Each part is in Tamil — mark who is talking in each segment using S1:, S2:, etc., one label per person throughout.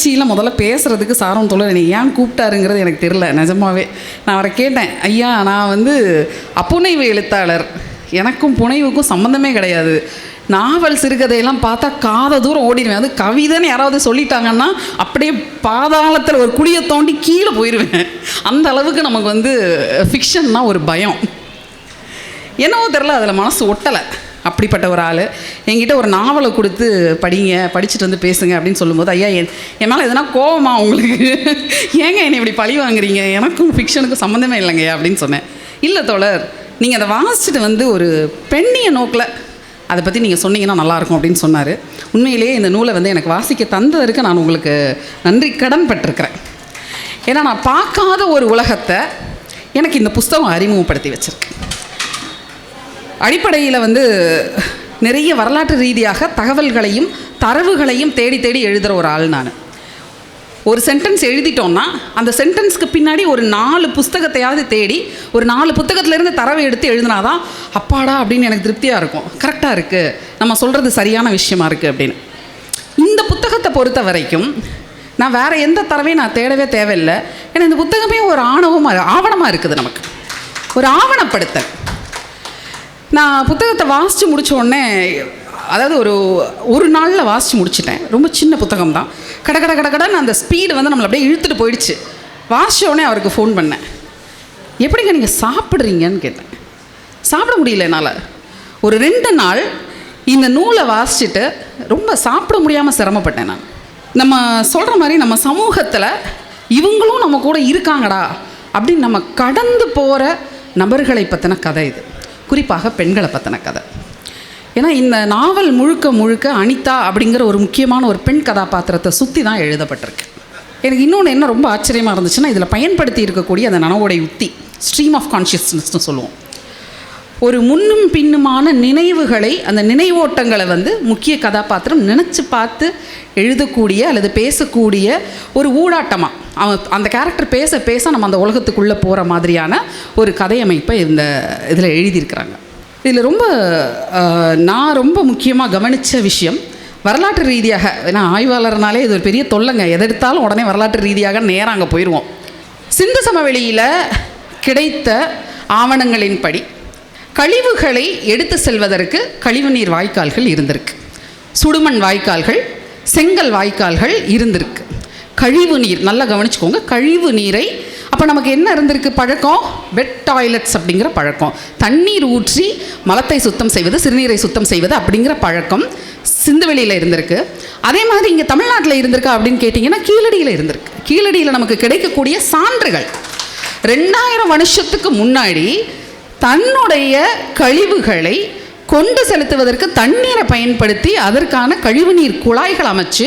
S1: நிகழ்ச்சியில் முதல்ல பேசுகிறதுக்கு சாரம் தோழர் என்னை ஏன் கூப்பிட்டாருங்கிறது எனக்கு தெரில நிஜமாவே. நான் அவரை கேட்டேன் ஐயா நான் வந்து அப்புனைவு எழுத்தாளர். எனக்கும் புனைவுக்கும் சம்மந்தமே கிடையாது. நாவல் சிறுகதையெல்லாம் பார்த்தா காத தூரம் ஓடிடுவேன். அது கவிதைன்னு யாராவது சொல்லிட்டாங்கன்னா அப்படியே பாதாளத்தில் ஒரு குழியை தோண்டி கீழே போயிடுவேன் அந்த அளவுக்கு நமக்கு வந்து ஃபிக்ஷன்னா ஒரு பயம். என்னவோ தெரில அதில் மனசு ஒட்டலை. அப்படிப்பட்ட ஒரு ஆள். என்கிட்ட ஒரு நாவலை கொடுத்து படிங்க படிச்சுட்டு வந்து பேசுங்க அப்படின்னு சொல்லும்போது ஐயா என் என் மேலே எதனா கோவமா உங்களுக்கு? ஏங்க என்னை இப்படி பழி வாங்குறீங்க? எனக்கும் ஃபிக்ஷனுக்கும் சம்மந்தமே இல்லைங்கய்யா அப்படின்னு சொன்னேன். இல்லை தோழர் நீங்கள் அதை வாசிச்சுட்டு வந்து ஒரு பெண்ணிய நோக்கில் அதை பற்றி நீங்கள் சொன்னீங்கன்னா நல்லாயிருக்கும் அப்படின்னு சொன்னார். உண்மையிலேயே இந்த நூலை வந்து எனக்கு வாசிக்க தந்ததற்கு நான் உங்களுக்கு நன்றி கடன் பட்டிருக்கிறேன் ஏன்னா நான் பார்க்காத ஒரு உலகத்தை எனக்கு இந்த புஸ்தகம் அறிமுகப்படுத்தி வச்சுருக்கேன் அடிப்படையில் வந்து நிறைய வரலாற்று ரீதியாக தகவல்களையும் தரவுகளையும் தேடி தேடி எழுதுகிற ஒரு ஆள் நான். ஒரு சென்டென்ஸ் எழுதிட்டோம்னா அந்த சென்டென்ஸ்க்கு பின்னாடி ஒரு நாலு புஸ்தகத்தையாவது தேடி ஒரு நாலு புத்தகத்திலேருந்து தரவை எடுத்து எழுதினாதான் அப்பாடா அப்படின்னு எனக்கு திருப்தியாக இருக்கும். கரெக்டாக இருக்குது நம்ம சொல்கிறது சரியான விஷயமா இருக்குது அப்படின்னு. இந்த புத்தகத்தை பொறுத்த வரைக்கும் நான் வேறு எந்த தரவையும் நான் தேடவே தேவையில்லை. ஏன்னா இந்த புத்தகமே ஒரு ஆணவமாக ஆவணமாக இருக்குது நமக்கு. ஒரு ஆவணப்படுத்தல். நான் புத்தகத்தை வாசித்து முடித்த உடனே அதாவது ஒரு ஒரு நாளில் வாசித்து முடிச்சிட்டேன். ரொம்ப சின்ன புத்தகம் தான். கட கட கட கடன்னு அந்த ஸ்பீடு வந்து நம்மளை அப்படியே இழுத்துட்டு போயிடுச்சு. வாசிச்ச உடனே அவருக்கு ஃபோன் பண்ணேன். எப்படிங்க நீங்கள் சாப்பிட்றீங்கன்னு கேட்டேன். சாப்பிட முடியல என்னால். ஒரு ரெண்டு நாள் இந்த நூலை வாசிச்சுட்டு ரொம்ப சாப்பிட முடியாமல் சிரமப்பட்டேன் நான். நம்ம சொல்கிற மாதிரி நம்ம சமூகத்தில் இவங்களும் நம்ம கூட இருக்காங்கடா அப்படின்னு நம்ம கடந்து போகிற நபர்களை பற்றின கதை இது. குறிப்பாக பெண்களை பற்றின கதை. ஏன்னா இந்த நாவல் முழுக்க முழுக்க அனிதா அப்படிங்கிற ஒரு முக்கியமான ஒரு பெண் கதாபாத்திரத்தை சுற்றி தான் எழுதப்பட்டிருக்கு. எனக்கு இன்னொன்று என்ன ரொம்ப ஆச்சரியமாக இருந்துச்சுன்னா இதில் பயன்படுத்தி இருக்கக்கூடிய அந்த நனவோடை உத்தி ஸ்ட்ரீம் ஆஃப் கான்ஷியஸ்னஸ்னு சொல்லுவோம். ஒரு முன்னும் பின்னுமான நினைவுகளை அந்த நினைவோட்டங்களை வந்து முக்கிய கதாபாத்திரம் நினச்சி பார்த்து எழுதக்கூடிய அல்லது பேசக்கூடிய ஒரு ஊடாட்டமாக அவன் அந்த கேரக்டர் பேச பேச நம்ம அந்த உலகத்துக்குள்ளே போகிற மாதிரியான ஒரு கதையமைப்பை இந்த இதில் எழுதியிருக்கிறாங்க. இதில் ரொம்ப நான் ரொம்ப முக்கியமாக கவனித்த விஷயம் வரலாற்று ரீதியாக ஏன்னா ஆய்வாளர்னாலே இது ஒரு பெரிய தொல்லைங்க. எதெடுத்தாலும் உடனே வரலாற்று ரீதியாக நேராக அங்கே போயிடுவோம் சிந்து சமவெளியில் கிடைத்த ஆவணங்களின்படி கழிவுகளை எடுத்து செல்வதற்கு கழிவுநீர் வாய்க்கால்கள் இருந்திருக்கு. சுடுமண் வாய்க்கால்கள் செங்கல் வாய்க்கால்கள் இருந்திருக்கு. கழிவு நீர் நல்லா கவனிச்சுக்கோங்க கழிவு நீரை அப்போ நமக்கு என்ன இருந்திருக்கு? பழக்கம்? வெட் டாய்லெட்ஸ் அப்படிங்கிற பழக்கம். தண்ணீர் ஊற்றி மலத்தை சுத்தம் செய்வது சிறுநீரை சுத்தம் செய்வது அப்படிங்கிற பழக்கம் சிந்துவெளியில் இருந்திருக்கு. அதே மாதிரி இங்கே தமிழ்நாட்டில் இருந்திருக்கா அப்படின்னு கேட்டிங்கன்னா கீழடியில் இருந்திருக்கு. கீழடியில் நமக்கு கிடைக்கக்கூடிய சான்றுகள். ரெண்டாயிரம் வருஷத்துக்கு முன்னாடி தன்னுடைய கழிவுகளை கொண்டு செலுத்துவதற்கு தண்ணீரை பயன்படுத்தி அதற்கான கழிவுநீர் குழாய்கள் அமைச்சு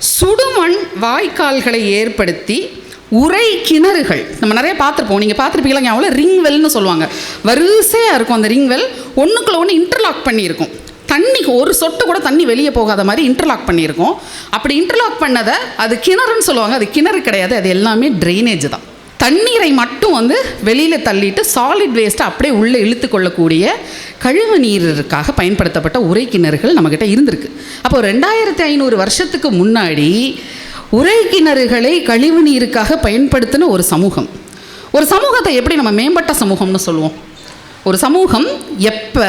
S1: சுடுமண் வாய்க்கால்களை ஏற்படுத்தி உரை கிணறுகள். நம்ம நிறைய பார்த்துருப்போம். நீங்கள் பார்த்துருப்பீங்களா அவ்வளோ ரிங் வெல்னு சொல்லுவாங்க. வரிசையாக இருக்கும் அந்த ரிங் வெல் ஒன்றுக்குள்ள ஒன்று இன்டர்லாக் பண்ணியிருக்கும். தண்ணி ஒரு சொட்டு கூட தண்ணி வெளியே போகாத மாதிரி இன்டர்லாக் பண்ணியிருக்கோம். அப்படி இன்டர்லாக் பண்ணதை அது கிணறுன்னு சொல்லுவாங்க. அது கிணறு கிடையாது. அது எல்லாமே ட்ரைனேஜ் தான். தண்ணீரை மட்டும் வந்து வெளியில் தள்ளிட்டு சாலிட் வேஸ்ட்டை அப்படியே உள்ளே இழுத்து கொள்ளக்கூடிய கழிவு நீருக்காக பயன்படுத்தப்பட்ட உரை கிணறுகள் நம்மக்கிட்ட இருந்திருக்கு. அப்போ ரெண்டாயிரத்தி ஐநூறு வருஷத்துக்கு முன்னாடி உரை கிணறுகளை கழிவு நீருக்காக பயன்படுத்தின ஒரு சமூகம். ஒரு சமூகத்தை எப்படி நம்ம மேம்பட்ட சமூகம்னு சொல்லுவோம்? ஒரு சமூகம் எப்போ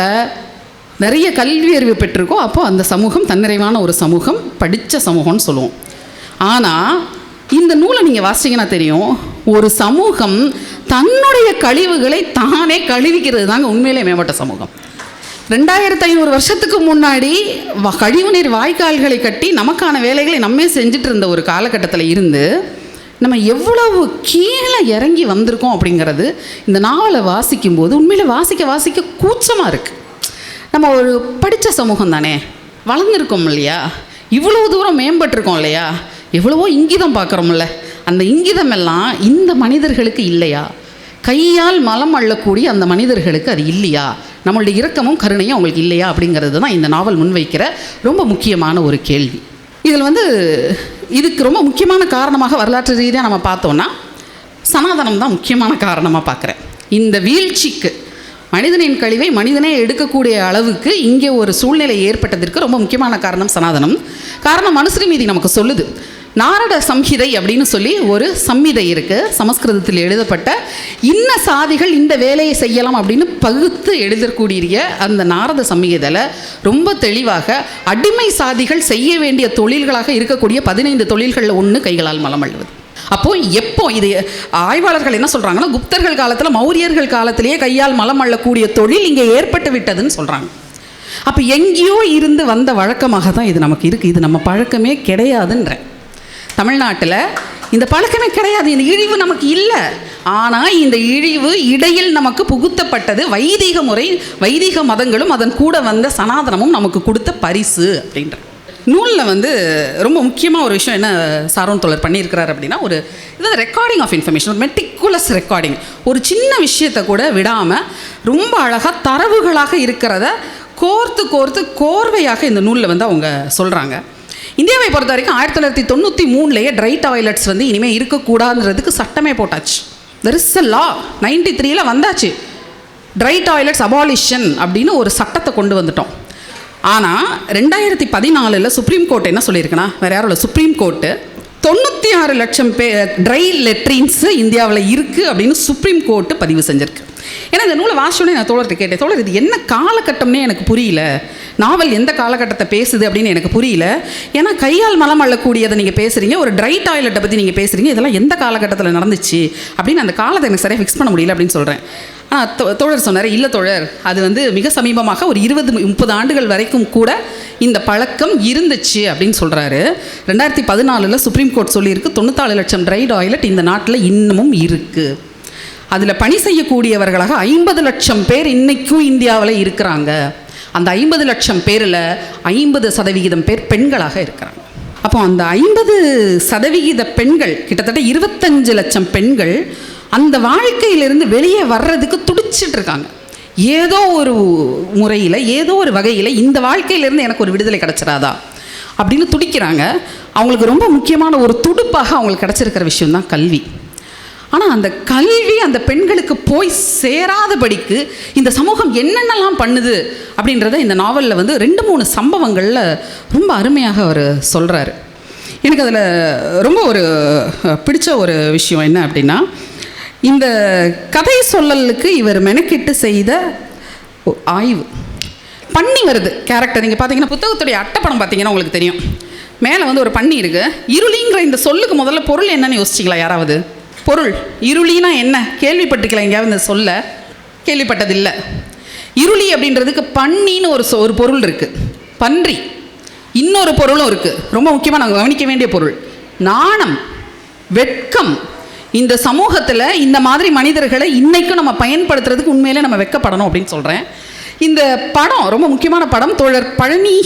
S1: நிறைய கல்வி அறிவு பெற்றிருக்கோ அப்போ அந்த சமூகம் தன்னிறைவான ஒரு சமூகம் படித்த சமூகம்னு சொல்லுவோம். ஆனால் இந்த நூலை நீங்கள் வாசிச்சிங்கன்னா தெரியும் ஒரு சமூகம் தன்னுடைய கழிவுகளை தானே கழுவிக்கிறது தாங்க உண்மையிலே மேம்பட்ட சமூகம். ரெண்டாயிரத்து ஐநூறு வருஷத்துக்கு முன்னாடி வ- கழிவுநீர் வாய்க்கால்களை கட்டி நமக்கான வேலைகளை நம்மே செஞ்சுட்டு இருந்த ஒரு காலகட்டத்தில் இருந்து நம்ம எவ்வளவு கீழே இறங்கி வந்திருக்கோம் அப்படிங்கிறது இந்த நாவலை வாசிக்கும்போது உண்மையில வாசிக்க வாசிக்க கூச்சமாக இருக்குது நம்ம ஒரு படித்த சமூகம் தானே வளர்ந்துருக்கோம் இல்லையா? இவ்வளோ தூரம் மேம்பட்டிருக்கோம் இல்லையா? எவ்வளவோ இங்கிதம் பார்க்குறோம்ல. அந்த இங்கிதம் எல்லாம் இந்த மனிதர்களுக்கு இல்லையா? கையால் மலம் அள்ளக்கூடிய அந்த மனிதர்களுக்கு அது இல்லையா? நம்மளுடைய இரக்கமும் கருணையும் அவங்களுக்கு இல்லையா? அப்படிங்கிறது தான் இந்த நாவல் முன்வைக்கிற ரொம்ப முக்கியமான ஒரு கேள்வி. இதில் வந்து இதுக்கு ரொம்ப முக்கியமான காரணமாக வரலாற்று ரீதியாக நம்ம பார்த்தோன்னா சனாதனம் தான் முக்கியமான காரணமாக பார்க்குறேன். இந்த வீழ்ச்சிக்கு மனிதனின் கழிவை மனிதனே எடுக்கக்கூடிய அளவுக்கு இங்கே ஒரு சூழ்நிலை ஏற்பட்டதற்கு ரொம்ப முக்கியமான காரணம் சனாதனம். காரணம் மனுஸ்ரீமீதி நமக்கு சொல்லுது. நாரட சம்ஹிதை அப்படின்னு சொல்லி ஒரு சம்மிதை இருக்குது சமஸ்கிருதத்தில் எழுதப்பட்ட இன்ன சாதிகள் இந்த வேலையை செய்யலாம் அப்படின்னு பகுத்து எழுதக்கூடிய அந்த நாரத சம்ஹிதையில் ரொம்ப தெளிவாக அடிமை சாதிகள் செய்ய வேண்டிய தொழில்களாக இருக்கக்கூடிய பதினைந்து தொழில்களில் ஒன்று கைகளால் மலம் அழுவது அப்போ எப்போ இது ஆய்வாளர்கள் என்ன சொல்கிறாங்கன்னா குப்தர்கள் காலத்தில் மௌரியர்கள் காலத்திலேயே கையால் மலம் அள்ளக்கூடிய தொழில் இங்கே ஏற்பட்டு விட்டதுன்னு சொல்கிறாங்க அப்போ எங்கேயோ இருந்து வந்த வழக்கமாக தான் இது நமக்கு இருக்குது இது நம்ம பழக்கமே கிடையாதுன்ற தமிழ்நாட்டில் இந்த பழக்கமே கிடையாது. இந்த இழிவு நமக்கு இல்லை. ஆனால் இந்த இழிவு இடையில் நமக்கு புகுத்தப்பட்டது வைதிக முறை வைதிக மதங்களும் அதன் கூட வந்த சனாதனமும் நமக்கு கொடுத்த பரிசு அப்படின்ற. நூலில் வந்து ரொம்ப முக்கியமாக ஒரு விஷயம் என்ன சாரோன் தோழர் பண்ணியிருக்கிறார் அப்படின்னா ஒரு இது ரெக்கார்டிங் ஆஃப் இன்ஃபர்மேஷன் ஒரு மெட்டிகுலஸ் ரெக்கார்டிங் ஒரு சின்ன விஷயத்தை கூட விடாமல் ரொம்ப அழகாக தரவுகளாக இருக்கிறத கோர்த்து கோர்த்து கோர்வையாக இந்த நூலில் வந்து அவங்க சொல்கிறாங்க இந்தியாவை பொறுத்த வரைக்கும் ஆயிரத்தி தொள்ளாயிரத்தி தொண்ணூற்றி மூணுலேயே ட்ரை டாய்லெட்ஸ் வந்து இனிமேல் இருக்கக்கூடாதுன்றதுக்கு சட்டமே போட்டாச்சு. There is a law ninety த்ரீயில் வந்தாச்சு. ட்ரை டாய்லெட்ஸ் அபாலிஷன் அப்படின்னு ஒரு சட்டத்தை கொண்டு வந்துட்டோம். ஆனால் ரெண்டாயிரத்தி பதினாலில் சுப்ரீம் கோர்ட் என்ன சொல்லியிருக்குன்னா வேறு யாரும் இல்லை சுப்ரீம் கோர்ட்டு தொண்ணூற்றி ஆறு லட்சம் பே ட்ரை லெட்ரின்ஸு இந்தியாவில் இருக்குது அப்படின்னு சுப்ரீம் கோர்ட்டு பதிவு செஞ்சிருக்கு. ஏன்னா இந்த நூலை வாசிச்சோடனே நான் தோழர்கிட்ட கேட்டேன் தோழர் இது என்ன காலகட்டம்னே எனக்கு புரியல. நாவல் எந்த காலகட்டத்தை பேசுது அப்படின்னு எனக்கு புரியல. ஏன்னா கையால் மலம் அள்ளக்கூடியதை நீங்கள் பேசுகிறீங்க ஒரு ட்ரை டாய்லெட்டை பற்றி நீங்கள் பேசுகிறீங்க இதெல்லாம் எந்த காலகட்டத்தில் நடந்துச்சு? அப்படின்னு அந்த காலத்தை எனக்கு சரியாக ஃபிக்ஸ் பண்ண முடியல அப்படின்னு சொல்கிறேன் தோழர் சொன்னார் இல்லை தோழர் அது வந்து மிக சமீபமாக ஒரு இருபது முப்பது ஆண்டுகள் வரைக்கும் கூட இந்த பழக்கம் இருந்துச்சு அப்படின்னு சொல்கிறாரு ரெண்டாயிரத்தி பதினாலில் சுப்ரீம் கோர்ட் சொல்லியிருக்கு தொண்ணூத்தாலு லட்சம் ட்ரை டாய்லெட் இந்த நாட்டில் இன்னமும் இருக்குது அதில் பணி செய்யக்கூடியவர்களாக ஐம்பது லட்சம் பேர் இன்றைக்கும் இந்தியாவில் இருக்கிறாங்க. அந்த ஐம்பது லட்சம் பேரில் ஐம்பது சதவிகிதம் பேர் பெண்களாக இருக்கிறாங்க. அப்போ அந்த ஐம்பது சதவிகித பெண்கள் கிட்டத்தட்ட இருபத்தஞ்சு லட்சம் பெண்கள் அந்த வாழ்க்கையிலிருந்து வெளியே வர்றதுக்கு துடிச்சிட்டு இருக்காங்க ஏதோ ஒரு முறையில் ஏதோ ஒரு வகையில் இந்த வாழ்க்கையிலேருந்து எனக்கு ஒரு விடுதலை கிடச்சிடாதா? அப்படின்னு துடிக்கிறாங்க. அவங்களுக்கு ரொம்ப முக்கியமான ஒரு துடுப்பாக அவங்களுக்கு கிடச்சிருக்கிற விஷயம்தான் கல்வி. ஆனால் அந்த கல்வி அந்த பெண்களுக்கு போய் சேராதபடிக்கு இந்த சமூகம் என்னென்னலாம் பண்ணுது அப்படின்றத இந்த நாவலில் வந்து ரெண்டு மூணு சம்பவங்களில் ரொம்ப அருமையாக அவர் சொல்கிறாரு எனக்கு அதில் ரொம்ப ஒரு பிடித்த பிடிச்ச ஒரு விஷயம் என்ன அப்படின்னா இந்த கதை சொல்லலுக்கு இவர் மெனக்கிட்டு செய்த ஒ- ஆய்வு. பன்னி வருது கேரக்டர் நீங்கள் பார்த்தீங்கன்னா புத்தகத்துடைய அட்டைப்படம் பார்த்தீங்கன்னா உங்களுக்கு தெரியும். மேலே வந்து ஒரு பன்னி இருக்குது இருளிங்கிற இந்த சொல்லுக்கு முதல்ல பொருள் என்னன்னு யோசிச்சிங்களா யாராவது? பொருள். இருளினா என்ன? கேள்விப்பட்டிருக்கலாம் எங்கேயாவது இந்த சொல்ல? கேள்விப்பட்டதில்லை. இருளி அப்படின்றதுக்கு பன்னின்னு ஒரு சொ- ஒரு பொருள் இருக்குது பன்றி. இன்னொரு பொருளும் இருக்குது ரொம்ப முக்கியமாக நாங்கள் கவனிக்க வேண்டிய பொருள். நாணம். வெட்கம். இந்த சமூகத்தில் இந்த மாதிரி மனிதர்களை இன்னைக்கும் நம்ம பயன்படுத்துறதுக்கு உண்மையிலே நம்ம வெக்கப்படணும் அப்படின்னு சொல்கிறேன் இந்த படம் ரொம்ப முக்கியமான படம் தோழர் பழனி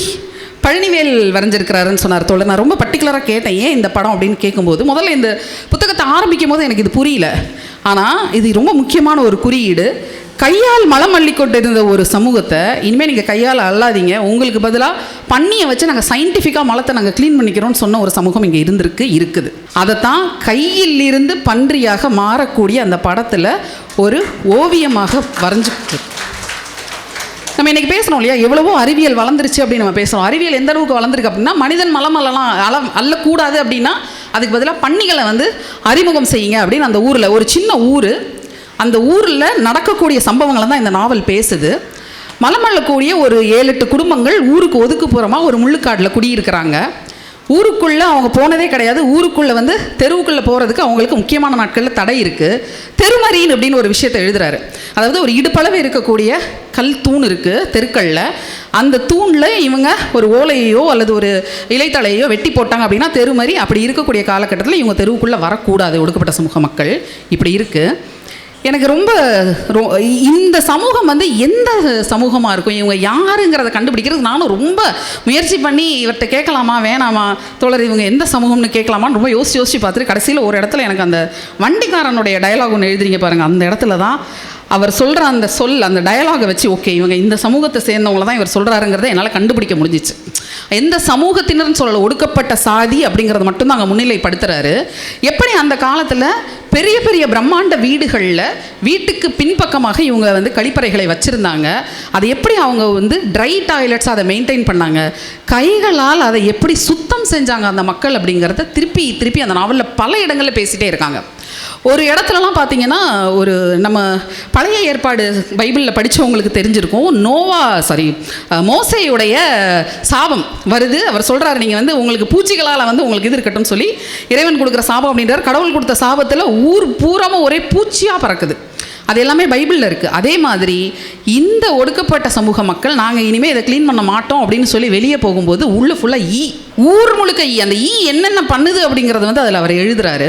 S1: பழனிவேல் வரைஞ்சிருக்கிறாருன்னு சொன்னார். தோழர் நான் ரொம்ப பர்டிகுலராக கேட்டேன் ஏன் இந்த படம்? அப்படின்னு கேட்கும்போது முதல்ல இந்த புத்தகத்தை ஆரம்பிக்கும் போது எனக்கு இது புரியல. ஆனால் இது ரொம்ப முக்கியமான ஒரு குறியீடு. கையால் மலம் அள்ளி கொண்டிருந்த ஒரு சமூகத்தை இனிமேல் நீங்கள் கையால் அல்லாதீங்க உங்களுக்கு பதிலாக பண்ணியை வச்சு நாங்கள் சயின்டிஃபிக்காக மலத்தை நாங்கள் க்ளீன் பண்ணிக்கிறோம்னு சொன்ன ஒரு சமூகம் இங்கே இருந்திருக்கு இருக்குது. அதைத்தான் கையிலிருந்து பன்றியாக மாறக்கூடிய அந்த படத்தில் ஒரு ஓவியமாக வரைஞ்சிட்டு நம்ம இன்றைக்கி பேசுகிறோம் இல்லையா? எவ்வளவோ அறிவியல் வளர்ந்துருச்சு அப்படின்னு நம்ம பேசுகிறோம் அறிவியல் எந்த அளவுக்கு வளர்ந்துருக்கு அப்படின்னா மனிதன் மலம் அல்லலாம் அல அள்ளக்கூடாது அப்படின்னா அதுக்கு பதிலாக பன்னிகளை வந்து அறிமுகம் செய்யுங்க அப்படின்னு அந்த ஊரில் ஒரு சின்ன ஊர். அந்த ஊரில் நடக்கக்கூடிய சம்பவங்களை தான் இந்த நாவல் பேசுது. மலமல்லக்கூடிய ஒரு ஏழு எட்டு குடும்பங்கள் ஊருக்கு ஒதுக்குப்புறமாக ஒரு முள்ளுக்காட்டில் குடியிருக்கிறாங்க. ஊருக்குள்ளே அவங்க போனதே கிடையாது. ஊருக்குள்ளே வந்து தெருவுக்குள்ளே போகிறதுக்கு அவங்களுக்கு முக்கியமான நாட்களில் தடை இருக்குது தெருமறியின் அப்படின்னு ஒரு விஷயத்தை எழுதுறாரு. அதாவது ஒரு இடுப்பளவு இருக்கக்கூடிய கல் தூண் இருக்குது தெருக்களில். அந்த தூணில் இவங்க ஒரு ஓலையோ அல்லது ஒரு இலைத்தலையோ வெட்டி போட்டாங்க அப்படின்னா தெருமறி அப்படி இருக்கக்கூடிய காலகட்டத்தில் இவங்க தெருவுக்குள்ளே வரக்கூடாது. ஒடுக்கப்பட்ட சமூக மக்கள் இப்படி இருக்குது எனக்கு ரொம்ப ரொ- இந்த சமூகம் வந்து எந்த சமூகமாக இருக்கும்? இவங்க யாருங்கிறத கண்டுபிடிக்கிறது நானும் ரொம்ப முயற்சி பண்ணி இவர்கிட்ட கேட்கலாமா வேணாமா? தோழர் இவங்க எந்த சமூகம்னு கேட்கலாமான்னு ரொம்ப யோசிச்சு யோசிச்சு பார்த்துட்டு கடைசியில் ஒரு இடத்துல எனக்கு அந்த வண்டிக்காரனுடைய டயலாக் ஒன்று எழுதுறீங்க பாருங்கள் அந்த இடத்துல தான் அவர் சொல்கிற அந்த சொல் அந்த டயலாகை வச்சு ஓகே இவங்க இந்த சமூகத்தை சேர்ந்தவங்கள தான் இவர் சொல்கிறாருங்கிறத என்னால் கண்டுபிடிக்க முடிஞ்சிச்சு. எந்த சமூகத்தினர்னு சொல்லலை ஒடுக்கப்பட்ட சாதி அப்படிங்கிறத மட்டும்தான் அங்கே முன்னிலைப்படுத்துகிறாரு எப்படி அந்த காலத்தில் பெரிய பெரிய பிரம்மாண்ட வீடுகளில் வீட்டுக்கு பின்பக்கமாக இவங்க வந்து கழிப்பறைகளை வச்சுருந்தாங்க. அதை எப்படி அவங்க வந்து ட்ரை டாய்லெட்ஸ் அதை மெயின்டைன் பண்ணாங்க? கைகளால் அதை எப்படி சுத்தம் செஞ்சாங்க அந்த மக்கள் அப்படிங்கிறத திருப்பி திருப்பி அந்த நாவலில் பல இடங்களில் பேசிகிட்டே இருக்காங்க. ஒரு இடத்துலலாம் பார்த்தீங்கன்னா ஒரு நம்ம பழைய ஏற்பாடு பைபிளில் படித்தவங்களுக்கு தெரிஞ்சிருக்கும். நோவா சாரி மோசையுடைய சாபம் வருது. அவர் சொல்கிறாரு நீங்கள் வந்து உங்களுக்கு பூச்சிகளால் வந்து உங்களுக்கு இது இருக்கட்டும் சொல்லி இறைவன் கொடுக்குற சாபம் அப்படின்றார். கடவுள் கொடுத்த சாபத்தில் ஊர் பூராமல் ஒரே பூச்சியாக பறக்குது. அது எல்லாமே பைபிளில் இருக்குது அதே மாதிரி இந்த ஒடுக்கப்பட்ட சமூக மக்கள் நாங்கள் இனிமேல் இதை க்ளீன் பண்ண மாட்டோம் அப்படின்னு சொல்லி வெளியே போகும்போது உள்ளே ஃபுல்லாக ஈ ஊர் முழுக்க ஈ. அந்த ஈ என்னென்ன பண்ணுது அப்படிங்கிறது வந்து அதில் அவர் எழுதுகிறாரு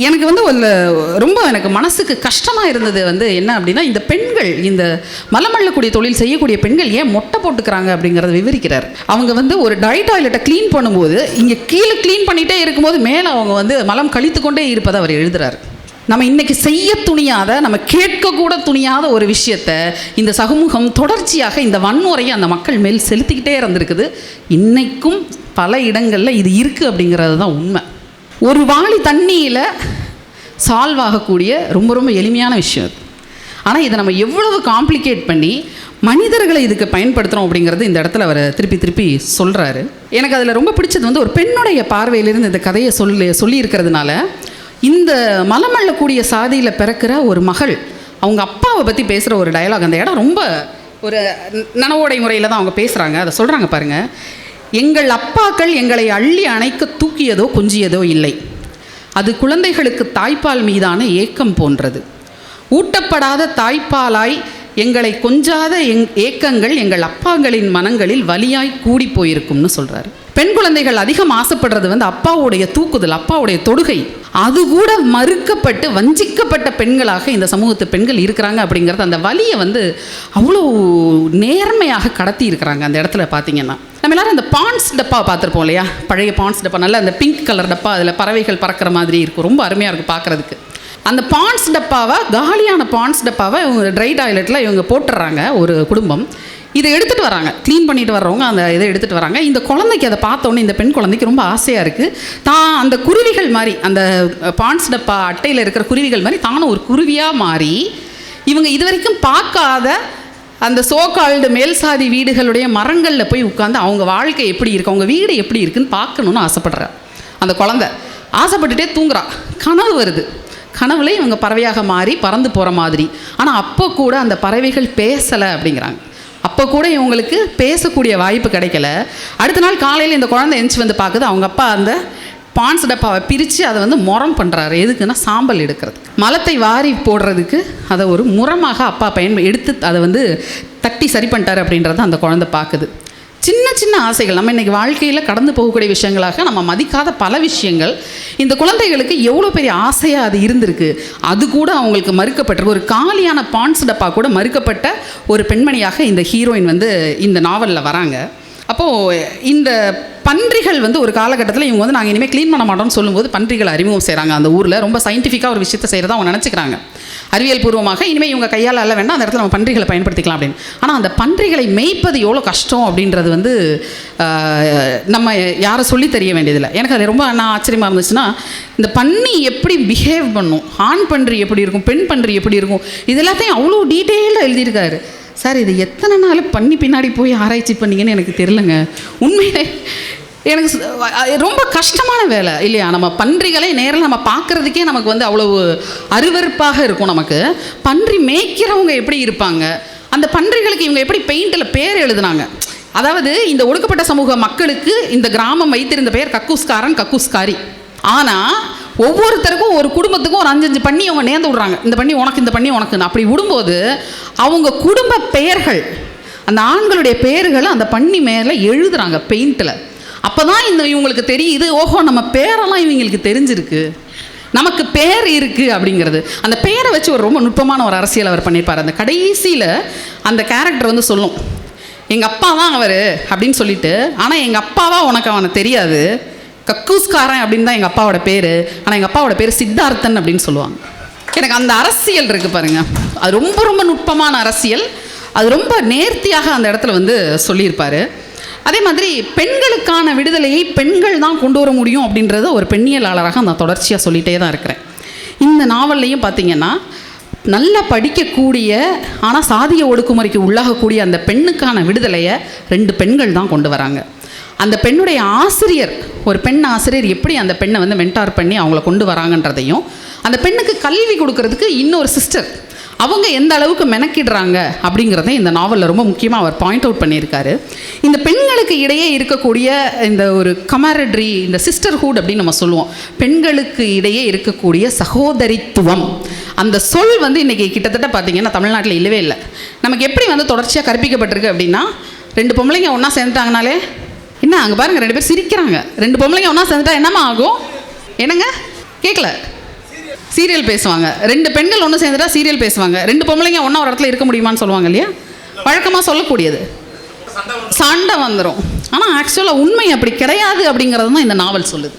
S1: எனக்கு வந்து அதில் ரொம்ப எனக்கு மனசுக்கு கஷ்டமாக இருந்தது வந்து என்ன அப்படின்னா இந்த பெண்கள் இந்த மலமள்ளக்கூடிய தொழில் செய்யக்கூடிய பெண்கள் ஏன் மொட்டை போட்டுக்கிறாங்க அப்படிங்கிறத விவரிக்கிறார். அவங்க வந்து ஒரு டை டாய்லெட்டை க்ளீன் பண்ணும்போது இங்கே கீழே க்ளீன் பண்ணிகிட்டே இருக்கும்போது மேலே அவங்க வந்து மலம் கழித்து கொண்டே இருப்பதை அவர் எழுதுகிறார் நம்ம இன்றைக்கி செய்ய துணியாத நம்ம கேட்கக்கூட துணியாத ஒரு விஷயத்த இந்த சமூகம் தொடர்ச்சியாக இந்த வன்முறையை அந்த மக்கள் மேல் செலுத்திக்கிட்டே இருந்திருக்குது. இன்றைக்கும் பல இடங்களில் இது இருக்குது அப்படிங்கிறது தான் உண்மை. ஒரு வாளி தண்ணியில் சால்வ் ஆகக்கூடிய ரொம்ப ரொம்ப எளிமையான விஷயம் அது ஆனால் இதை நம்ம எவ்வளவு காம்ப்ளிகேட் பண்ணி மனிதர்களை இதுக்கு பயன்படுத்துகிறோம் அப்படிங்கிறது இந்த இடத்துல அவர் திருப்பி திருப்பி சொல்கிறாரு எனக்கு அதில் ரொம்ப பிடிச்சது வந்து ஒரு பெண்ணுடைய பார்வையிலிருந்து இந்த கதையை சொல்லி சொல்லியிருக்கிறதுனால இந்த மலமள்ளக்கூடிய சாதியில் பிறக்கிற ஒரு மகள் அவங்க அப்பாவை பற்றி பேசுகிற ஒரு டயலாக் அந்த இடம் ரொம்ப ஒரு நனவோடை முறையில் தான் அவங்க பேசுகிறாங்க அதை சொல்கிறாங்க பாருங்கள் எங்கள் அப்பாக்கள் எங்களை அள்ளி அணைக்க தூக்கியதோ கொஞ்சியதோ இல்லை. அது குழந்தைகளுக்கு தாய்ப்பால் மீதான ஏக்கம் போன்றது. ஊட்டப்படாத தாய்ப்பாலாய் எங்களை கொஞ்சாத எங் ஏக்கங்கள் எங்கள் அப்பாங்களின் மனங்களில் வலியாய் கூடி போயிருக்கும்னு சொல்கிறாரு பெண் குழந்தைகள் அதிகம் ஆசைப்படுறது வந்து அப்பாவுடைய தூக்குதல் அப்பாவுடைய தொடுகை. அது கூட மறுக்கப்பட்டு வஞ்சிக்கப்பட்ட பெண்களாக இந்த சமூகத்து பெண்கள் இருக்கிறாங்க அப்படிங்கிறது அந்த வலியை வந்து அவ்வளோ நேர்மையாக கடத்தி இருக்கிறாங்க அந்த இடத்துல பார்த்தீங்கன்னா நம்ம எல்லாரும் அந்த பான்ஸ் டப்பா பார்த்துருப்போம் இல்லையா? பழைய பான்ஸ் டப்பா நல்ல அந்த பிங்க் கலர் டப்பா அதில் பறவைகள் பறக்கிற மாதிரி இருக்கும். ரொம்ப அருமையாக இருக்கும் பார்க்குறதுக்கு அந்த பான்ஸ் டப்பாவை காலியான பான்ஸ் டப்பாவை இவங்க ட்ரை டாய்லெட்டில் இவங்க போட்டுடுறாங்க ஒரு குடும்பம். இதை எடுத்துகிட்டு வராங்க. க்ளீன் பண்ணிட்டு வர்றவங்க அந்த இதை எடுத்துகிட்டு வராங்க. இந்த குழந்தைக்கு அதை பார்த்தோன்னே இந்த பெண் குழந்தைக்கு ரொம்ப ஆசையாக இருக்குது தான் அந்த குருவிகள் மாதிரி அந்த பான்ஸ் டப்பா அட்டையில் இருக்கிற குருவிகள் மாதிரி தானும் ஒரு குருவியாக மாறி இவங்க இது வரைக்கும் பார்க்காத அந்த சோகால்டு மேல்சாதி வீடுகளுடைய மரங்களில் போய் உட்காந்து அவங்க வாழ்க்கை எப்படி இருக்கு அவங்க வீடு எப்படி இருக்குன்னு பார்க்கணுன்னு ஆசைப்படுறா. அந்த குழந்தை ஆசைப்பட்டுட்டே தூங்குறா. கனவு வருது. கனவுல இவங்க பறவையாக மாறி பறந்து போகிற மாதிரி. ஆனால் அப்போ கூட அந்த பறவைகள் பேசலை அப்படிங்கிறாங்க. அப்போ கூட இவங்களுக்கு பேசக்கூடிய வாய்ப்பு கிடைக்கல. அடுத்த நாள் காலையில் இந்த குழந்தை எந்திச்சு வந்து பார்க்குது. அவங்க அப்பா அந்த பான்ஸ் டப்பாவை பிரித்து அதை வந்து முறம் பண்ணுறாரு எதுக்குன்னா சாம்பல் எடுக்கிறது. மலத்தை வாரி போடுறதுக்கு அதை ஒரு முறமாக அப்பா பயன் எடுத்து அதை வந்து தட்டி சரி பண்ணிட்டார் அப்படின்றத அந்த குழந்தை பார்க்குது. சின்ன சின்ன ஆசைகள். நம்ம இன்றைக்கி வாழ்க்கையில் கடந்து போகக்கூடிய விஷயங்களாக நம்ம மதிக்காத பல விஷயங்கள். இந்த குழந்தைகளுக்கு எவ்வளோ பெரிய ஆசையாக அது இருந்திருக்கு. அது கூட அவங்களுக்கு மறுக்கப்பட்டிருக்கு ஒரு காலியான பான்ஸ் டப்பா கூட மறுக்கப்பட்ட ஒரு பெண்மணியாக இந்த ஹீரோயின் வந்து இந்த நாவலில் வராங்க. அப்போது இந்த பன்றிகள் வந்து ஒரு காலகட்டத்தில் இவங்க வந்து நாங்கள் இனிமேல் க்ளீன் பண்ண மாட்டோம்னு சொல்லும்போது பன்றிகள் அறிமுகம் செய்கிறாங்க அந்த ஊரில் ரொம்ப சயின்டிஃபிக்காக ஒரு விஷயத்தை செய்கிறதா அவங்க நினச்சிக்கிறாங்க. அறிவியல் பூர்வமாக இனிமேல் இவங்க கையால் அல்ல வேண்டாம் அந்த இடத்துல நம்ம பன்றிகளை பயன்படுத்திக்கலாம் அப்படின்னு. ஆனால் அந்த பன்றிகளை மேய்ப்பது எவ்வளோ கஷ்டம் அப்படின்றது வந்து நம்ம யாரை சொல்லி தெரிய வேண்டியதில்லை. எனக்கு அது ரொம்ப நான் ஆச்சரியமாக இருந்துச்சுன்னா இந்த பன்னி எப்படி பிஹேவ் பண்ணும்? ஆண் பன்றி எப்படி இருக்கும்? பெண் பன்றி எப்படி இருக்கும்? இது எல்லாத்தையும் அவ்வளோ டீட்டெயிலாக எழுதியிருக்காரு. சார் இது எத்தனை நாள் பண்ணி பின்னாடி போய் ஆராய்ச்சி பண்ணீங்கன்னு எனக்கு தெரிலங்க உண்மையிலே எனக்கு ரொம்ப கஷ்டமான வேலை இல்லையா? நம்ம பன்றிகளை நேரில் நம்ம பார்க்குறதுக்கே நமக்கு வந்து அவ்வளவு அருவருப்பாக இருக்கும் நமக்கு. பன்றி மேய்க்கிறவங்க எப்படி இருப்பாங்க? அந்த பன்றிகளுக்கு இவங்க எப்படி பெயிண்டில் பேர் எழுதுனாங்க? அதாவது இந்த ஒடுக்கப்பட்ட சமூக மக்களுக்கு இந்த கிராமம் வைத்திருந்த பெயர் கக்கூஸ்காரன் கக்கூஸ்காரி. ஆனால் ஒவ்வொருத்தருக்கும் ஒரு குடும்பத்துக்கும் ஒரு அஞ்சஞ்சு பண்ணி அவங்க நேர்ந்து விடுறாங்க. இந்த பண்ணி உனக்கு இந்த பண்ணி உனக்கு அப்படி விடும்போது அவங்க குடும்ப பெயர்கள் அந்த ஆண்களுடைய பெயர்களை அந்த பண்ணி மேலே எழுதுறாங்க பெயிண்டில் அப்போ தான் இந்த இவங்களுக்கு தெரியுது ஓஹோ நம்ம பேரெல்லாம் இவங்களுக்கு தெரிஞ்சிருக்கு. நமக்கு பேர் இருக்குது அப்படிங்கிறது. அந்த பேரை வச்சு ஒரு ரொம்ப நுட்பமான ஒரு அரசியல் அவர் பண்ணியிருப்பார். அந்த கடைசியில் அந்த கேரக்டர் வந்து சொல்லும் எங்கள் அப்பா தான் அவர் அப்படின்னு சொல்லிட்டு ஆனால் எங்கள் அப்பாவா உனக்கு அவனை தெரியாது. கக்கூஸ்காரன் அப்படின்னு தான் எங்கள் அப்பாவோட பேர். ஆனால் எங்கள் அப்பாவோட பேர் சித்தார்த்தன் அப்படின்னு சொல்லுவாங்க. எனக்கு அந்த அரசியல் இருக்குது பாருங்கள் அது ரொம்ப ரொம்ப நுட்பமான அரசியல். அது ரொம்ப நேர்த்தியாக அந்த இடத்துல வந்து சொல்லியிருப்பார். அதே மாதிரி பெண்களுக்கான விடுதலையை பெண்கள் தான் கொண்டு வர முடியும் அப்படின்றத ஒரு பெண்ணியலாளராக நான் தொடர்ச்சியாக சொல்லிகிட்டே தான் இருக்கிறேன். இந்த நாவல்லையும் பார்த்தீங்கன்னா நல்லா படிக்கக்கூடிய ஆனால் சாதிய ஒடுக்குமுறைக்கு உள்ளாகக்கூடிய அந்த பெண்ணுக்கான விடுதலையை ரெண்டு பெண்கள் தான் கொண்டு வராங்க. அந்த பெண்ணுடைய ஆசிரியர் ஒரு பெண் ஆசிரியர் எப்படி அந்த பெண்ணை வந்து மென்டார் பண்ணி அவங்கள கொண்டு வராங்கன்றதையும் அந்த பெண்ணுக்கு கல்வி கொடுக்கறதுக்கு இன்னொரு சிஸ்டர் அவங்க எந்த அளவுக்கு மெனக்கிடுறாங்க அப்படிங்கிறத இந்த நாவலில் ரொம்ப முக்கியமாக அவர் பாயிண்ட் அவுட் பண்ணியிருக்காரு. இந்த பெண்களுக்கு இடையே இருக்கக்கூடிய இந்த ஒரு கமாரட்ரி இந்த சிஸ்டர்ஹுட் அப்படின்னு நம்ம சொல்லுவோம். பெண்களுக்கு இடையே இருக்கக்கூடிய சகோதரித்துவம். அந்த சொல் வந்து இன்றைக்கி கிட்டத்தட்ட பார்த்தீங்கன்னா தமிழ்நாட்டில் இல்லவே இல்லை. நமக்கு எப்படி வந்து தொடர்ச்சியாக கற்பிக்கப்பட்டிருக்கு அப்படின்னா ரெண்டு பொம்பளைங்க ஒன்றா சேர்ந்துட்டாங்கனாலே என்ன அங்கே பாருங்கள் ரெண்டு பேர் சிரிக்கிறாங்க. ரெண்டு பொம்பளைங்க ஒன்றா சேர்ந்துட்டா என்னம்மா ஆகும்? என்னங்க? கேட்கல சீரியல் பேசுவாங்க. ரெண்டு பெண்கள் ஒன்று சேர்ந்துட்டா சீரியல் பேசுவாங்க. ரெண்டு பொம்பளைங்க ஒன்றா ஒரு இடத்துல இருக்க முடியுமான்னு சொல்லுவாங்க இல்லையா? வழக்கமாக சொல்லக்கூடியது. சண்டை வந்துடும் ஆனால் ஆக்சுவலாக உண்மை அப்படி கிடையாது அப்படிங்கிறது தான் இந்த நாவல் சொல்லுது.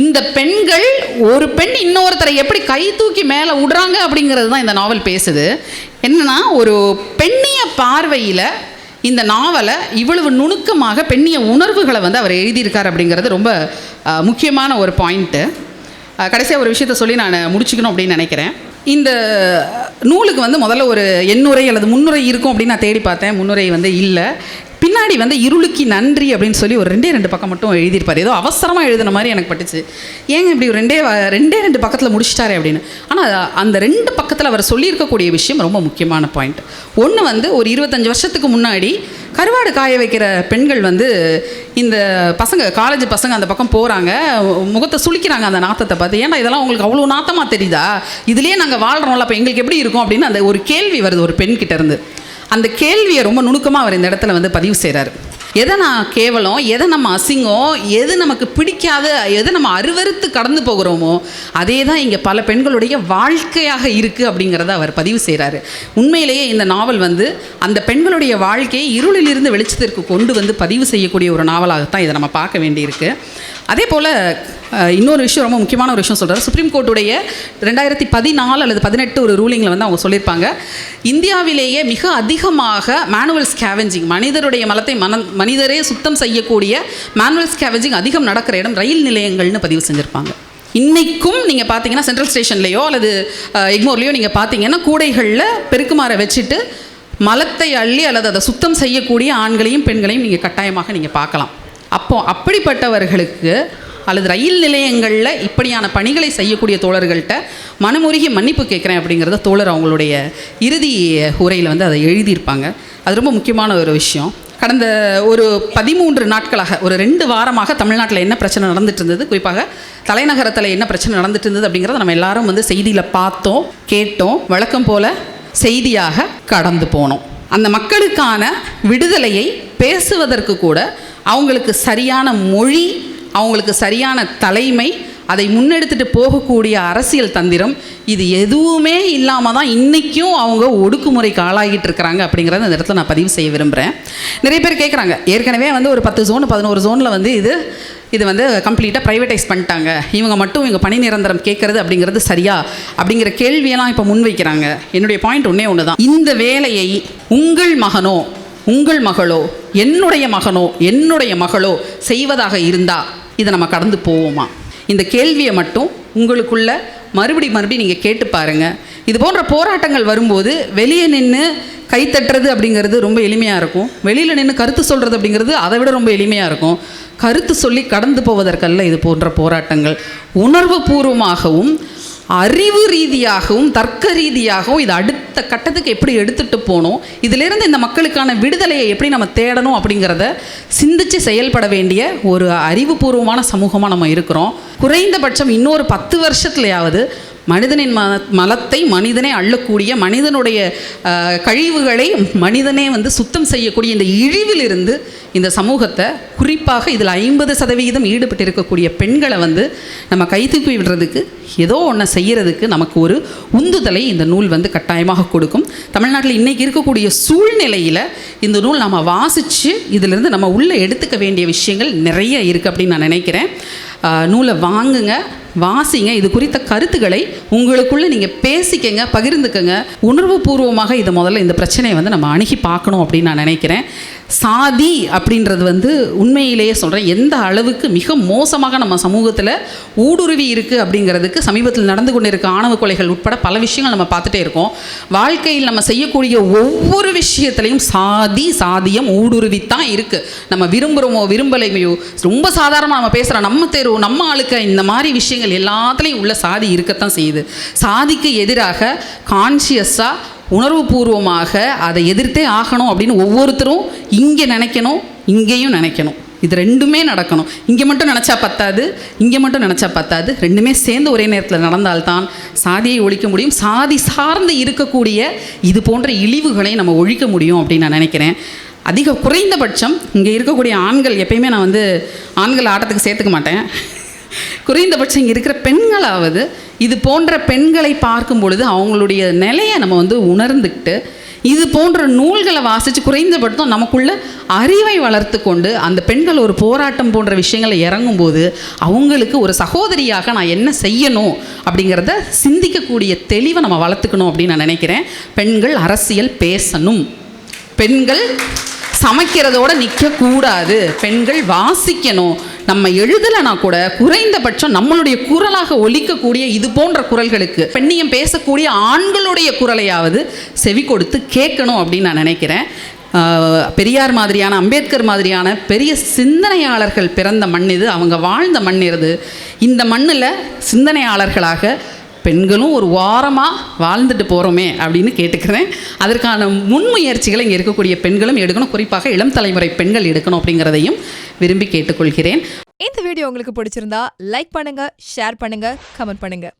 S1: இந்த பெண்கள் ஒரு பெண் இன்னொருத்தரை எப்படி கை தூக்கி மேலே விடுறாங்க அப்படிங்கிறது தான் இந்த நாவல் பேசுது. என்னன்னா ஒரு பெண்ணிய பார்வையில் இந்த நாவலை இவ்வளவு நுணுக்கமாக பெண்ணிய உணர்வுகளை வந்து அவர் எழுதியிருக்கார் அப்படிங்கிறது ரொம்ப முக்கியமான ஒரு பாயிண்ட்டு. கடைசியாக ஒரு விஷயத்த சொல்லி நான் முடிச்சுக்கணும் அப்படின்னு நினைக்கிறேன். இந்த நூலுக்கு வந்து முதல்ல ஒரு எண்ணுரை அல்லது முன்னுரை இருக்கும் அப்படின்னு நான் தேடி பார்த்தேன். முன்னுரை வந்து இல்லை. பின்னாடி வந்து இருளுக்கு நன்றி அப்படின்னு சொல்லி ஒரு ரெண்டே ரெண்டு பக்கம் மட்டும் எழுதியிருப்பார். ஏதோ அவசரமாக எழுதின மாதிரி எனக்கு பட்டுச்சு. ஏங்க இப்படி ஒரு ரெண்டே ரெண்டே ரெண்டு பக்கத்தில் முடிச்சிட்டாரே அப்படின்னு. ஆனால் அந்த ரெண்டு பக்கத்தில் அவர் சொல்லியிருக்கக்கூடிய விஷயம் ரொம்ப முக்கியமான பாயிண்ட் ஒன்று வந்து ஒரு இருபத்தஞ்சி வருஷத்துக்கு முன்னாடி கருவாடு காய வைக்கிற பெண்கள் வந்து இந்த பசங்க காலேஜ் பசங்க அந்த பக்கம் போகிறாங்க முகத்தை சுளிக்கிறாங்க அந்த நாத்தத்தை பார்த்து. ஏன்னா இதெல்லாம் உங்களுக்கு அவ்வளோ நாத்தமாக தெரியுதா? இதுலேயே நாங்கள் வாழ்கிறோம்ல அப்போ எங்களுக்கு எப்படி இருக்கும் அப்படின்னு அந்த ஒரு கேள்வி வருது ஒரு பெண்கிட்ட இருந்து. அந்த கேள்வியை ரொம்ப நுணுக்கமாக அவர் இந்த இடத்துல வந்து பதிவு செய்கிறார் எதை நான் கேவலம் எதை நம்ம அசிங்கம் எது நமக்கு பிடிக்காத எதை நம்ம அருவருத்து கடந்து போகிறோமோ அதே தான் இங்கே பல பெண்களுடைய வாழ்க்கையாக இருக்குது அப்படிங்கிறத அவர் பதிவு செய்கிறாரு உண்மையிலேயே இந்த நாவல் வந்து அந்த பெண்களுடைய வாழ்க்கையை இருளிலிருந்து வெளிச்சத்திற்கு கொண்டு வந்து பதிவு செய்யக்கூடிய ஒரு நாவலாகத்தான் இதை நம்ம பார்க்க வேண்டியிருக்கு. அதே போல் இன்னொரு விஷயம் ரொம்ப முக்கியமான ஒரு விஷயம் சொல்கிறார் சுப்ரீம் கோர்ட்டுடைய ரெண்டாயிரத்தி பதினாலு அல்லது பதினெட்டு ஒரு ரூலிங்கில் வந்து அவங்க சொல்லியிருப்பாங்க. இந்தியாவிலேயே மிக அதிகமாக மேனுவல் ஸ்கேவெஞ்சிங் மனிதருடைய மலத்தை மன மனிதரே சுத்தம் செய்யக்கூடிய மேனுவல் ஸ்கேவெஞ்சிங் அதிகம் நடக்கிற இடம் ரயில் நிலையங்கள்னு பதிவு செஞ்சுருப்பாங்க. இன்றைக்கும் நீங்கள் பார்த்தீங்கன்னா சென்ட்ரல் ஸ்டேஷன்லேயோ அல்லது எக்மோர்லேயோ நீங்கள் பார்த்தீங்கன்னா கூடைகளில் பெருக்குமாற வச்சுட்டு மலத்தை அள்ளி அல்லது அதை சுத்தம் செய்யக்கூடிய ஆண்களையும் பெண்களையும் நீங்கள் கட்டாயமாக நீங்கள் பார்க்கலாம். அப்போ அப்படிப்பட்டவர்களுக்கு அல்லது ரயில் நிலையங்களில் இப்படியான பணிகளை செய்யக்கூடிய தோழர்கள்ட்ட மனமுருகி மன்னிப்பு கேட்குறேன் அப்படிங்கிறத தோழர் அவங்களுடைய இறுதி உரையில் வந்து அதை எழுதியிருப்பாங்க. அது ரொம்ப முக்கியமான ஒரு விஷயம். கடந்த ஒரு பதிமூன்று நாட்களாக ஒரு ரெண்டு வாரமாக தமிழ்நாட்டில் என்ன பிரச்சனை நடந்துட்டு இருந்தது குறிப்பாக தலைநகரத்தில் என்ன பிரச்சனை நடந்துட்டு இருந்தது அப்படிங்கிறத நம்ம எல்லாரும் வந்து செய்தியில் பார்த்தோம் கேட்டோம். வழக்கம் போல செய்தியாக கடந்து போனோம். அந்த மக்களுக்கான விடுதலையை பேசுவதற்கு கூட அவங்களுக்கு சரியான மொழி அவங்களுக்கு சரியான தலைமை அதை முன்னெடுத்துட்டு போகக்கூடிய அரசியல் தந்திரம் இது எதுவுமே இல்லாமல் தான் இன்றைக்கும் அவங்க ஒடுக்குமுறைக்கு ஆளாகிட்டு இருக்கிறாங்க அப்படிங்கிறத இந்த இடத்துல நான் பதிவு செய்ய விரும்புகிறேன் நிறைய பேர் கேட்குறாங்க ஏற்கனவே வந்து ஒரு பத்து ஜோன் பதினோரு ஜோனில் வந்து இது இது வந்து கம்ப்ளீட்டாக ப்ரைவேட்டைஸ் பண்ணிட்டாங்க. இவங்க மட்டும் இவங்க பணி நிரந்தரம் கேட்குறது அப்படிங்கிறது சரியா? அப்படிங்கிற கேள்வியெல்லாம் இப்போ முன்வைக்கிறாங்க. என்னுடைய பாயிண்ட் ஒன்றே ஒன்று தான் இந்த வேலையை உங்கள் மகனோ உங்கள் மகளோ என்னுடைய மகனோ என்னுடைய மகளோ செய்வதாக இருந்தால் இதை நம்ம கடந்து போவோமா? இந்த கேள்வியை மட்டும் உங்களுக்குள்ள மறுபடி மறுபடி நீங்கள் கேட்டு பாருங்கள் இது போன்ற போராட்டங்கள் வரும்போது வெளியே நின்று கைத்தட்டுறது அப்படிங்கிறது ரொம்ப எளிமையாக இருக்கும். வெளியில் நின்று கருத்து சொல்கிறது அப்படிங்கிறது அதை விட ரொம்ப எளிமையாக இருக்கும். கருத்து சொல்லி கடந்து போவதற்கல்ல இது போன்ற போராட்டங்கள். உணர்வு பூர்வமாகவும் அறிவு ரீதியாகவும் தர்க்க ரீதியாகவும் இது அடுத்த கட்டத்துக்கு எப்படி எடுத்துட்டு போகணும் இதிலிருந்து இந்த மக்களுக்கான விடுதலையை எப்படி நம்ம தேடணும் அப்படிங்கிறத சிந்தித்து செயல்பட வேண்டிய ஒரு அறிவுபூர்வமான சமூகமாக நம்ம இருக்கிறோம். குறைந்தபட்சம் இன்னொரு பத்து வருஷத்துலையாவது மனிதனின் ம மலத்தை மனிதனே அள்ளக்கூடிய மனிதனுடைய கழிவுகளை மனிதனே வந்து சுத்தம் செய்யக்கூடிய இந்த இழிவிலிருந்து இந்த சமூகத்தை குறிப்பாக இதில் ஐம்பது சதவிகிதம் ஈடுபட்டு இருக்கக்கூடிய பெண்களை வந்து நம்ம கை தூக்கி விடுறதுக்கு ஏதோ ஒன்று செய்கிறதுக்கு நமக்கு ஒரு உந்துதலை இந்த நூல் வந்து கட்டாயமாக கொடுக்கும். தமிழ்நாட்டில் இன்றைக்கி இருக்கக்கூடிய சூழ்நிலையில் இந்த நூல் நம்ம வாசித்து இதிலிருந்து நம்ம உள்ளே எடுத்துக்க வேண்டிய விஷயங்கள் நிறைய இருக்குது அப்படின்னு நான் நினைக்கிறேன். நூலை வாங்குங்க வாசிங்க. இது குறித்த கருத்துக்களை உங்களுக்குள்ளே நீங்கள் பேசிக்கங்க பகிர்ந்துக்கங்க. உணர்வுபூர்வமாக இதை முதல்ல இந்த பிரச்சனையை வந்து நம்ம அணுகி பார்க்கணும் அப்படின்னு நான் நினைக்கிறேன். சாதி அப்படின்றது வந்து உண்மையிலேயே சொல்கிறேன் எந்த அளவுக்கு மிக மோசமாக நம்ம சமூகத்தில் ஊடுருவி இருக்குது அப்படிங்கிறதுக்கு சமீபத்தில் நடந்து கொண்டிருக்க ஆணவ கொலைகள் உட்பட பல விஷயங்கள் நம்ம பார்த்துட்டே இருக்கோம். வாழ்க்கையில் நம்ம செய்யக்கூடிய ஒவ்வொரு விஷயத்துலையும் சாதி சாதியம் ஊடுருவித்தான் இருக்குது நம்ம விரும்புகிறோமோ விரும்பலைமையோ ரொம்ப சாதாரணமாக நம்ம பேசுகிறோம் நம்ம தெரு நம்ம ஆளுக்க இந்த மாதிரி விஷயங்கள் எல்லாத்துலேயும் உள்ள சாதி இருக்கத்தான் செய்யுது. சாதிக்கு எதிராக கான்ஷியஸாக உணர்வுபூர்வமாக அதை எதிர்த்தே ஆகணும் அப்படின்னு ஒவ்வொருத்தரும் இங்கே நினைக்கணும் இங்கேயும் நினைக்கணும். இது ரெண்டுமே நடக்கணும். இங்கே மட்டும் நினச்சா பத்தாது இங்கே மட்டும் நினச்சா பத்தாது. ரெண்டுமே சேர்ந்து ஒரே நேரத்தில் நடந்தால்தான் சாதியை ஒழிக்க முடியும். சாதி சார்ந்து இருக்கக்கூடிய இது போன்ற இழிவுகளை நம்ம ஒழிக்க முடியும் அப்படின்னு நான் நினைக்கிறேன். அதிக குறைந்தபட்சம் இங்கே இருக்கக்கூடிய ஆண்கள் எப்பயுமே நான் வந்து ஆண்கள் ஆட்டத்துக்கு சேர்த்துக்க மாட்டேன். குறைந்தபட்சம் இங்கே இருக்கிற பெண்களாவது இது போன்ற பெண்களை பார்க்கும் பொழுது அவங்களுடைய நிலையை நம்ம வந்து உணர்ந்துக்கிட்டு இது போன்ற நூல்களை வாசித்து குறைந்தபட்சம் நமக்குள்ள அறிவை வளர்த்து கொண்டு அந்த பெண்கள் ஒரு போராட்டம் போன்ற விஷயங்களை இறங்கும்போது அவங்களுக்கு ஒரு சகோதரியாக நான் என்ன செய்யணும் அப்படிங்கிறத சிந்திக்கக்கூடிய தெளிவை நம்ம வளர்த்துக்கணும் அப்படின்னு நான் நினைக்கிறேன். பெண்கள் அரசியல் பேசணும். பெண்கள் சமைக்கிறதோட நிற்கக்கூடாது பெண்கள் வாசிக்கணும். நம்ம எழுதலைனா கூட குறைந்தபட்சம் நம்மளுடைய குரலாக ஒலிக்கக்கூடிய இது போன்ற குரல்களுக்கு பெண்ணியம் பேசக்கூடிய ஆண்களுடைய குரலையாவது செவி கொடுத்து கேட்கணும் அப்படின்னு நான் நினைக்கிறேன். பெரியார் மாதிரியான அம்பேத்கர் மாதிரியான பெரிய சிந்தனையாளர்கள் பிறந்த மண் இது. அவங்க வாழ்ந்த மண் இது. இந்த மண்ணில் சிந்தனையாளர்களாக பெண்களும் ஒரு வாரமாக வாழ்ந்துட்டு போகிறோமே அப்படின்னு கேட்டுக்கிறேன். அதற்கான முன்முயற்சிகளை இங்கே இருக்கக்கூடிய பெண்களும் எடுக்கணும். குறிப்பாக இளம் தலைமுறை பெண்கள் எடுக்கணும் அப்படிங்கிறதையும் விரும்பி கேட்டுக்கொள்கிறேன்.
S2: இந்த வீடியோ உங்களுக்கு பிடிச்சிருந்தா லைக் பண்ணுங்கள் ஷேர் பண்ணுங்கள் கமெண்ட் பண்ணுங்கள்